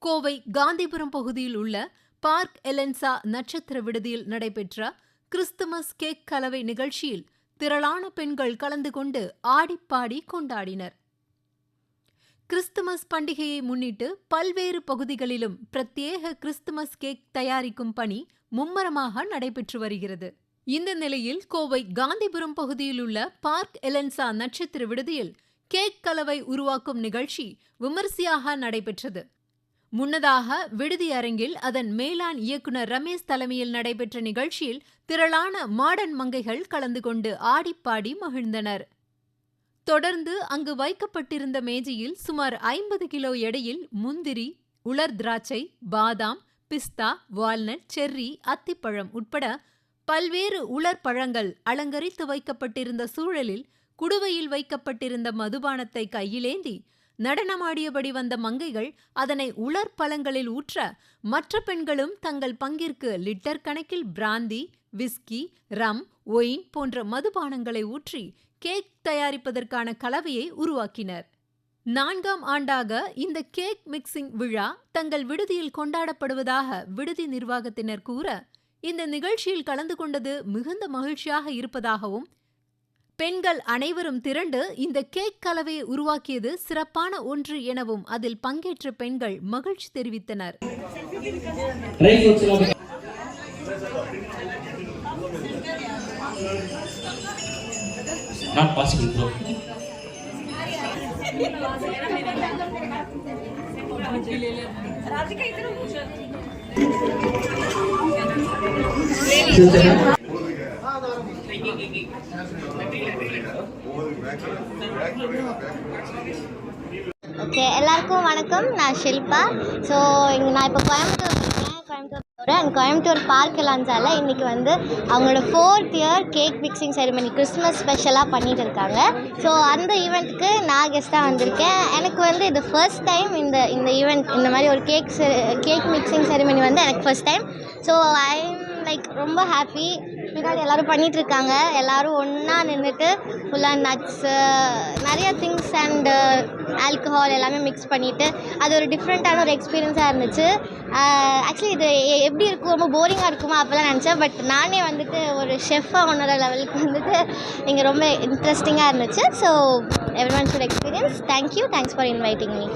கோவை காந்திபுரம் பகுதியில் உள்ள பார்க் எலென்சா நட்சத்திர விடுதியில் நடைபெற்ற கிறிஸ்துமஸ் கேக் கலவை நிகழ்ச்சியில் திரளான பெண்கள் கலந்து கொண்டு ஆடிப்பாடி கொண்டாடினர். கிறிஸ்துமஸ் பண்டிகையை முன்னிட்டு பல்வேறு பகுதிகளிலும் பிரத்யேக கிறிஸ்துமஸ் கேக் தயாரிக்கும் பணி மும்மரமாக நடைபெற்று வருகிறது. இந்த நிலையில் கோவை காந்திபுரம் பகுதியில் உள்ள பார்க் எலென்சா நட்சத்திர விடுதியில் கேக் கலவை உருவாக்கும் நிகழ்ச்சி விமர்சையாக நடைபெற்றது. முன்னதாக விடுதி அரங்கில் அதன் மேலாண் இயக்குனர் ரமேஷ் தலைமையில் நடைபெற்ற நிகழ்ச்சியில் திரளான மாடர்ன் மங்கைகள் கலந்து கொண்டு ஆடிப்பாடி மகிழ்ந்தனர். தொடர்ந்து அங்கு வைக்கப்பட்டிருந்த மேஜையில் சுமார் ஐம்பது கிலோ எடையில் முந்திரி உலர் திராட்சை பாதாம் பிஸ்தா வால்நட் செர்ரி அத்திப்பழம் உட்பட பல்வேறு உலர் பழங்கள் அலங்கரித்து வைக்கப்பட்டிருந்த சூழலில் குடுவையில் வைக்கப்பட்டிருந்த மதுபானத்தை கையிலேந்தி நடனமாடியபடி வந்த மங்கைகள் அதனை உலர் பழங்களில் ஊற்ற மற்ற பெண்களும் தங்கள் பங்கிற்கு லிட்டர் கணக்கில் பிராந்தி விஸ்கி ரம் ஒயின் போன்ற மதுபானங்களை ஊற்றி கேக் தயாரிப்பதற்கான கலவையை உருவாக்கினர். நான்காம் ஆண்டாக இந்த கேக் மிக்சிங் விழா தங்கள் விடுதியில் கொண்டாடப்படுவதாக விடுதி நிர்வாகத்தினர் கூற இந்த நிகழ்ச்சியில் கலந்து கொண்டது மிகுந்த மகிழ்ச்சியாக இருப்பதாகவும் பெண்கள் அனைவரும் திரண்டு இந்த கேக் கலவையை உருவாக்கியது சிறப்பான ஒன்று எனவும் அதில் பங்கேற்ற பெண்கள் மகிழ்ச்சி தெரிவித்தனர். பாசிபிள் ப்ரோ ஓகே எல்லாருக்கும் வணக்கம். நான் ஷில்பா. ஸோ இங்கே நான் இப்போ கோயம்புத்தூர் இருக்கேன். கோயம்புத்தூர் போகிறேன் அண்ட் கோயம்புத்தூர் பார்க் லான்ஸால் இன்றைக்கி வந்து அவங்களோட fourth year cake mixing ceremony Christmas ஸ்பெஷலாக பண்ணிட்டு இருக்காங்க. ஸோ அந்த ஈவெண்ட்டுக்கு நான் கெஸ்ட்டாக வந்திருக்கேன். எனக்கு வந்து இது ஃபர்ஸ்ட் டைம் இந்த இந்த ஈவெண்ட் இந்த மாதிரி ஒரு கேக் கேக் மிக்சிங் செரிமனி வந்து எனக்கு first time so I like ரொம்ப ஹாப்பி பின்னாடி எல்லோரும் பண்ணிகிட்ருக்காங்க எல்லோரும் ஒன்றா நின்றுட்டு ஃபுல்லாக நட்ஸு uh, நிறைய திங்ஸ் அண்டு ஆல்கஹால் எல்லாமே மிக்ஸ் பண்ணிவிட்டு அது ஒரு டிஃப்ரெண்ட்டான ஒரு எக்ஸ்பீரியன்ஸாக இருந்துச்சு. Uh, ஆக்சுவலி இது எப்படி இருக்கும்? ரொம்ப போரிங்காக இருக்குமா? அப்போல்லாம் நினச்சேன். பட் நானே வந்துட்டு ஒரு ஷெஃபாக ஒன்றரை லெவலுக்கு வந்துட்டு இங்கே ரொம்ப இன்ட்ரெஸ்டிங்காக இருந்துச்சு. So every one should experience thank you thanks for inviting me